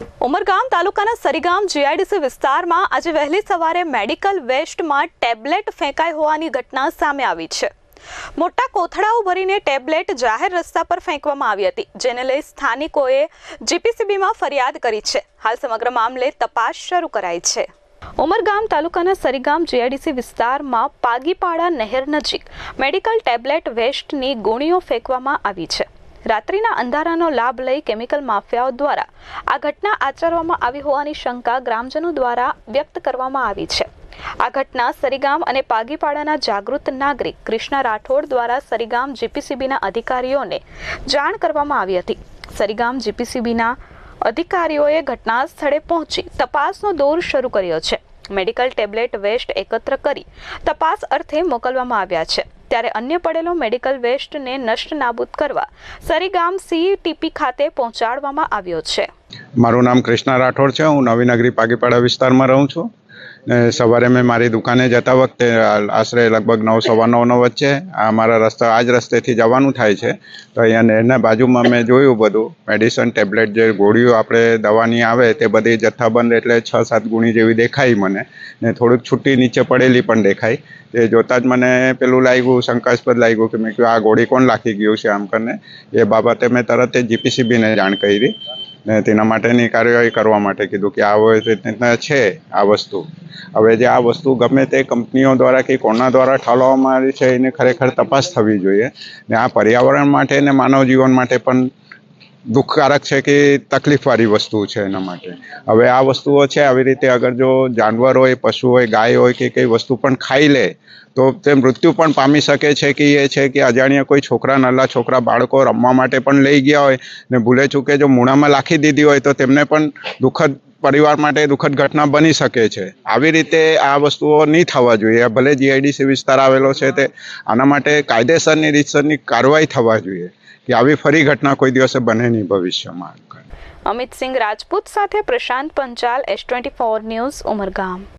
ઉમરગામ તાલુકાના સરીગામ જીઆઈડીસી વિસ્તારમાં આજે વહેલી સવારે મેડિકલ વેસ્ટમાં ટેબ્લેટ ફેંકાઈ હોવાની ઘટના સામે આવી છે. મોટા કોથળાઓ ભરીને ટેબ્લેટ જાહેર રસ્તા પર ફેંકવામાં આવી હતી, જેને લઈ સ્થાનિકોએ જીપીસીબીમાં ફરિયાદ કરી છે. હાલ સમગ્ર મામલે તપાસ શરૂ કરાઈ છે. ઉમરગામ તાલુકાના સરીગામ જીઆઈડીસી વિસ્તારમાં પાગીપાડા નહેર નજીક મેડિકલ ટેબ્લેટ વેસ્ટની ગુણીઓ ફેંકવામાં આવી છે. રાત્રિના અંધારાનો લાભ લઈ કેમિકલ માફિયાઓ દ્વારા આ ઘટના આચરવામાં આવી હોવાની શંકા ગ્રામજનો દ્વારા વ્યક્ત કરવામાં આવી છે. આ ઘટના સરીગામ અને પાગીપાડાના જાગૃત નાગરિક કૃષ્ણા રાઠોડ દ્વારા સરીગામ જીપીસીબીના અધિકારીઓને જાણ કરવામાં આવી હતી. સરીગામ જીપીસીબીના અધિકારીઓએ ઘટના સ્થળે પહોંચી તપાસનો દોર શરૂ કર્યો છે. મેડિકલ ટેબ્લેટ વેસ્ટ એકત્ર કરી તપાસ અર્થે મોકલવામાં આવ્યા છે. ત્યારે અન્ય પડેલો મેડિકલ વેસ્ટને નષ્ટ નાબૂદ કરવા સરીગામ સીટીપી ખાતે પહોંચાડવામાં આવ્યો છે. મારું નામ કૃષ્ણા રાઠોડ છે. હું નવીનગરી પાગીપાડા વિસ્તારમાં રહું છું. ને સવારે મેં મારી દુકાને જતા વખતે આશરે લગભગ નવ, સવા નવનો વચ્ચે, આ મારા રસ્તા, આ જ રસ્તેથી જવાનું થાય છે. તો અહીંયા એના બાજુમાં મેં જોયું બધું મેડિસન ટેબ્લેટ જે ગોળીઓ આપણે દવાની આવે, તે બધી જથ્થાબંધ એટલે છ, સાત ગુણી જેવી દેખાઈ મને. ને થોડુંક છૂટી નીચે પડેલી પણ દેખાઈ તે જોતાં જ મને પેલું લાગ્યું, શંકાસ્પદ લાગ્યું કે મેં કહ્યું આ ગોળી કોણ લાખી ગયું છે આમ કરીને? એ બાબતે મેં તરત જ જીપીસીબીને જાણ કરી. ને તેના માટેની કાર્યવાહી કરવા માટે કીધું કે આ રીતના છે, આ વસ્તુ. હવે જે આ વસ્તુ ગમે તે કંપનીઓ દ્વારા કે કોના દ્વારા ઠાલવવામાં આવી છે, એની ખરેખર તપાસ થવી જોઈએ. ને આ પર્યાવરણ માટે ને માનવ જીવન માટે પણ દુઃખકારક છે કે તકલીફવાળી વસ્તુ છે એના માટે. હવે આ વસ્તુઓ છે, આવી રીતે અગર જો જાનવર હોય, પશુ હોય, ગાય હોય કે કઈ વસ્તુ પણ ખાઈ લે, તો તે મૃત્યુ પણ પામી શકે છે કે એ છે કે અજાણ્યા કોઈ છોકરા નલ્લા છોકરા, બાળકો રમવા માટે પણ લઈ ગયા હોય ને ભૂલે ચૂકે જો મૂણામાં લાખી દીધી હોય તો તેમને પણ દુઃખદ પરિવાર માટે દુઃખદ ઘટના બની શકે છે. આવી રીતે આ વસ્તુઓ નહીં થવા જોઈએ. ભલે જીઆઈડીસી વિસ્તાર આવેલો છે તે આના માટે કાયદેસરની રીતસરની કાર્યવાહી થવા જોઈએ કે આવી ફરી ઘટના કોઈ દિવસે બને નહીં ભવિષ્યમાં. અમિત સિંહ રાજપૂત સાથે Prashant Panchal S twenty four news, Umargam.